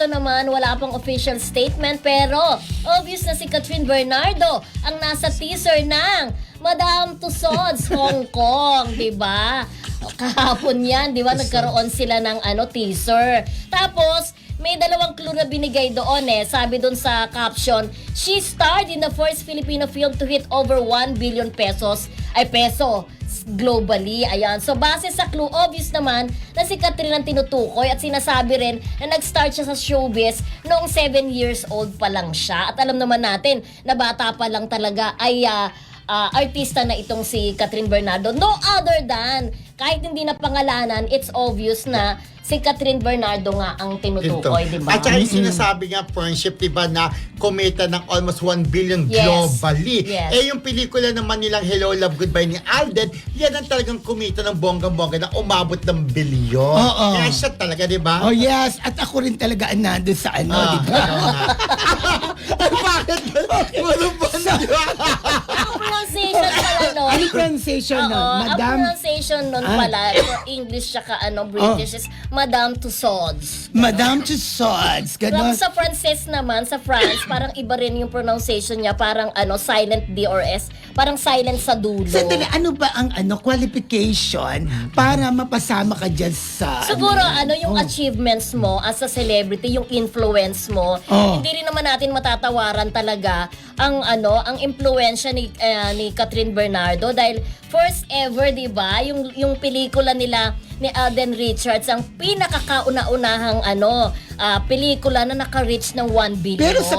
ito naman, wala pang official statement pero obvious na si Catherine Bernardo ang nasa teaser ng Madame Tussauds Hong Kong, 'di ba? Kahapon 'yan, 'di ba? Nagkaroon sila ng ano teaser. Tapos may dalawang clue na binigay doon eh. Sabi doon sa caption, she starred in the first Filipino film to hit over 1 billion pesos, ay peso, globally. Ayan. So, base sa clue, obvious naman na si Catherine ang tinutukoy at sinasabi rin na nag-start siya sa showbiz noong 7 years old pa lang siya. At alam naman natin na bata pa lang talaga ay ah, ah, artista na itong si Catherine Bernardo. No other than, kahit hindi na pangalanan, it's obvious na si Catherine Bernardo nga ang tinutukoy, di ba? At saka yung sinasabi nga friendship, di ba, na kumita ng almost 1 billion Yes. globally. Yes. Eh yung pelikula naman nilang Hello, Love, Goodbye ni Alden, yan ang talagang kumita ng bonggang-bongga na umabot ng bilyon. Oo. Kaya siya talaga, di ba? Oh yes, at ako rin talaga ang nandun sa ano, Ah, di ba? bakit? Walang ba na? Ang pronunciation? Ano pronunciation Oo, nun? ang Madam? pronunciation nun Ah. pala, for English tsaka ano, British is Madame Tussauds. Madam Tussauds, gano'n. sa Frances naman, sa France, parang iba rin yung pronunciation niya, parang ano, silent D or S, parang silent sa dulo. Sandali, ano ba ang ano qualification para mapasama ka dyan sa... Siguro ano yung Oh. achievements mo as a celebrity, yung influence mo. Oh. Hindi rin naman natin matatawaran talaga ang ano, ang impluwensya ni eh, ni Catherine Bernardo dahil first ever, 'di ba? Yung yung pelikula nila ni Alden Richards ang pinakakauna-unahang ano, ah, pelikula na naka-reach ng 1 billion. Pero sa